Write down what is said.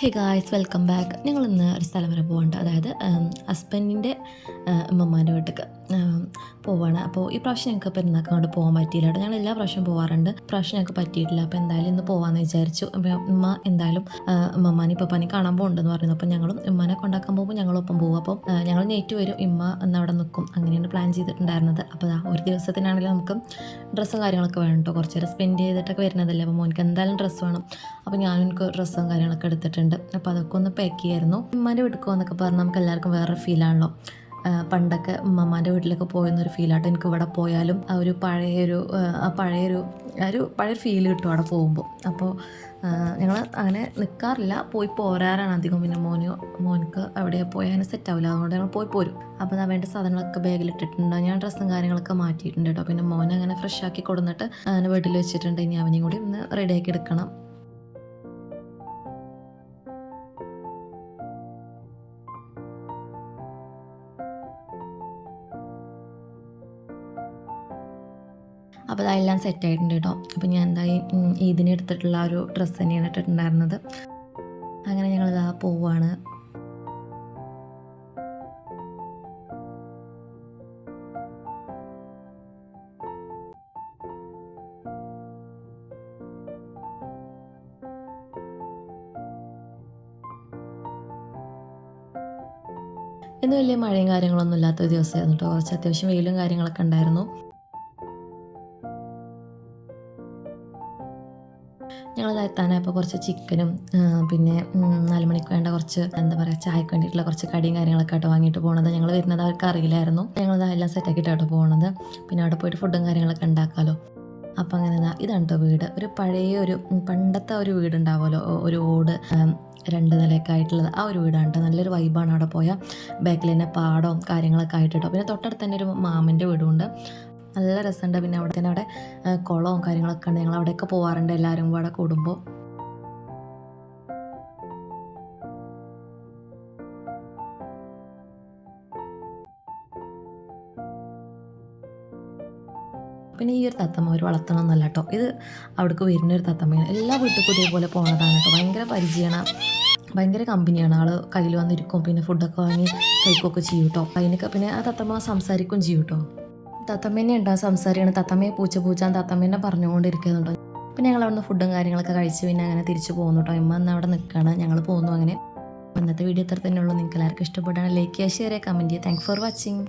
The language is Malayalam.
ഹേ ഗായ്സ് വെൽക്കം ബാക്ക് ഞങ്ങളിന്ന് ഒരു സ്ഥലം വരെ പോകണ്ട. അതായത് ഹസ്ബൻഡിന്റെ അമ്മമാരുടെ വീട്ടിലേക്ക്. പോവാണ്. അപ്പോൾ ഈ പ്രാവശ്യം ഞങ്ങൾക്ക് പെരുന്നാൾക്ക് അങ്ങോട്ട് പോകാൻ പറ്റിയില്ല ഞങ്ങൾ എല്ലാ പ്രാവശ്യം പോവാറുണ്ട്. പ്രാവശ്യം ഞങ്ങൾക്ക് പറ്റിയിട്ടില്ല. അപ്പോൾ എന്തായാലും ഇന്ന് പോകാമെന്ന് വിചാരിച്ചു. ഉമ്മ എന്തായാലും ഉമ്മമാനെ ഇപ്പോൾ പനി കാണാൻ പോകുന്നുണ്ടെന്ന് പറയുന്നു. അപ്പോൾ ഞങ്ങളും ഉമ്മനെ കൊണ്ടാക്കാൻ പോകുമ്പോൾ ഞങ്ങളൊപ്പം പോകും അപ്പോൾ ഞങ്ങൾ നെറ്റ് വരും. ഉമ്മ എന്ന് അവിടെ നിൽക്കും അങ്ങനെയാണ് പ്ലാൻ ചെയ്തിട്ടുണ്ടായിരുന്നത്. അപ്പോൾ ഒരു ദിവസത്തിനാണെങ്കിലും നമുക്ക് ഡ്രസ്സും കാര്യങ്ങളൊക്കെ വേണം കേട്ടോ. കുറച്ച് നേരം സ്പെൻഡ് ചെയ്തിട്ടൊക്കെ വരുന്നതല്ലേ. അപ്പോൾ മോനിക്ക് എന്തായാലും ഡ്രസ്സ് വേണം. അപ്പോൾ ഞാനും എനിക്ക് ഡ്രസ്സും കാര്യങ്ങളൊക്കെ എടുത്തിട്ടുണ്ട്. അപ്പോൾ അതൊക്കെ ഒന്ന് പാക്ക് ചെയ്യായിരുന്നു. ഉമ്മാന്റെ എടുക്കുമോ എന്നൊക്കെ പറഞ്ഞാൽ നമുക്ക് എല്ലാവർക്കും വേറൊരു ഫീലാണല്ലോ പണ്ടൊക്കെ ഉമ്മമാന്റെ വീട്ടിലൊക്കെ പോയെന്നൊരു ഫീലാട്ടോ എനിക്ക് ഇവിടെ പോയാലും ആ ഒരു പഴയൊരു ആ, പഴയൊരു ഒരു പഴയൊരു ഫീൽ കിട്ടും അവിടെ പോകുമ്പോൾ അപ്പോൾ ഞങ്ങൾ അങ്ങനെ നിൽക്കാറില്ല പോയി പോരാറാണ് അധികം. പിന്നെ മോന് മോനക്ക് അവിടെ അങ്ങനെ സെറ്റ് ആവില്ല. അതുകൊണ്ട് ഞങ്ങൾ പോയി പോരും. അപ്പോൾ ഞാൻ വേണ്ട സാധനങ്ങളൊക്കെ ബാഗിൽ ഇട്ടിട്ടുണ്ട്. ഞാൻ ഡ്രസ്സും കാര്യങ്ങളൊക്കെ മാറ്റിയിട്ടുണ്ട് കേട്ടോ പിന്നെ മോനെ അങ്ങനെ ഫ്രഷ് ആക്കി കൊടുന്നിട്ട് അങ്ങനെ വീട്ടിൽ വെച്ചിട്ടുണ്ട്. ഇനി അവനെയും കൂടി ഒന്ന് റെഡിയാക്കി എടുക്കണം. അപ്പോൾ അതെല്ലാം സെറ്റ് ആയിട്ടുണ്ട് കേട്ടോ അപ്പോൾ ഞാൻ എന്തായി ഇതിന് എടുത്തിട്ടുള്ള ഒരു ഡ്രസ്സ് തന്നെയാണ് ഇട്ടിട്ടുണ്ടായിരുന്നത്. അങ്ങനെ ഞങ്ങളിതാ പോവാണ്. ഇന്ന് വലിയ മഴയും കാര്യങ്ങളൊന്നും ഇല്ലാത്ത ദിവസമായിരുന്നു കേട്ടോ കുറച്ച് അത്യാവശ്യം വെയിലും കാര്യങ്ങളൊക്കെ ഉണ്ടായിരുന്നു. ഞങ്ങൾ എത്താനായപ്പോൾ കുറച്ച് ചിക്കനും പിന്നെ ഉം, നാല് മണിക്ക് വേണ്ട കുറച്ച് എന്താ പറയുക ചായക്ക് വേണ്ടിയിട്ടുള്ള കുറച്ച് കടിയും കാര്യങ്ങളൊക്കെ ആയിട്ട് വാങ്ങിയിട്ട് പോകുന്നത് ഞങ്ങൾ വരുന്നത് അവർക്ക് അറിയില്ലായിരുന്നു. ഞങ്ങൾ എല്ലാം സെറ്റാക്കിയിട്ടാട്ടോ പോകുന്നത് പിന്നെ അവിടെ പോയിട്ട് ഫുഡും കാര്യങ്ങളൊക്കെ ഉണ്ടാക്കാമല്ലോ അപ്പം അങ്ങനെ ഇതാണ് കേട്ടോ വീട്. ഒരു പഴയ ഒരു പണ്ടത്തെ ഒരു വീടുണ്ടാവുമല്ലോ. ഒരു ഓട് രണ്ട് നിലയൊക്കെ ആയിട്ടുള്ളത് ആ ഒരു വീടാണ് കേട്ടോ നല്ലൊരു വൈബാണ് അവിടെ പോയാൽ ബാക്കിൽ തന്നെ പാടവും കാര്യങ്ങളൊക്കെ ആയിട്ട് കേട്ടോ പിന്നെ തൊട്ടടുത്ത് തന്നെ ഒരു മാമിന്റെ വീടുമുണ്ട് നല്ല രസമുണ്ട്. പിന്നെ അവിടെ തന്നെ അവിടെ കുളവും കാര്യങ്ങളൊക്കെ ഉണ്ട്. ഞങ്ങൾ അവിടെയൊക്കെ പോവാറുണ്ട് എല്ലാവരും കൂടെ കൂടുമ്പോൾ പിന്നെ ഈ ഒരു തത്തമ്മ ഒരു വളർത്തണമെന്നല്ല കേട്ടോ. ഇത് അവിടേക്ക് വരുന്ന ഒരു തത്തമ്മയാണ് എല്ലാ വീട്ടിലും ഇതേപോലെ പോണതാണ് കേട്ടോ. ഭയങ്കര പരിചയമാണ് ഭയങ്കര കമ്പനിയാണ്. ആൾ കയ്യിൽ വന്നിരിക്കും പിന്നെ ഫുഡൊക്കെ വാങ്ങി കഴിക്കുകയൊക്കെ ചെയ്യും കേട്ടോ. അതിനൊക്കെ പിന്നെ ആ തത്തമ്മ സംസാരിക്കും ചെയ്യും കേട്ടോ. തത്തമ്മേനെ ഉണ്ടാകും സംസാരിക്കണം തത്തമ്മയെ പൂച്ച പൂച്ചാൻ തത്തമ്മേനെ പറഞ്ഞുകൊണ്ടിരിക്കുന്നുണ്ടോ. പിന്നെ ഞങ്ങൾ അവിടുന്ന് ഫുഡും കാര്യങ്ങളൊക്കെ കഴിച്ച് പിന്നെ അങ്ങനെ തിരിച്ചു പോകുന്നു കേട്ടോ ഇമ്മ അന്ന് അവിടെ നിൽക്കുകയാണ് ഞങ്ങൾ പോകുന്നു അങ്ങനെ. ഇന്നത്തെ വീഡിയോ ഇത്ര തന്നെയുള്ളൂ നിങ്ങൾക്ക് എല്ലാവർക്കും ഇഷ്ടപ്പെട്ടാണ്. ലൈക്ക് ചെയ്യുക ഷെയർ ചെയ്യുക കമന്റ് ചെയ്യുക. Thank for watching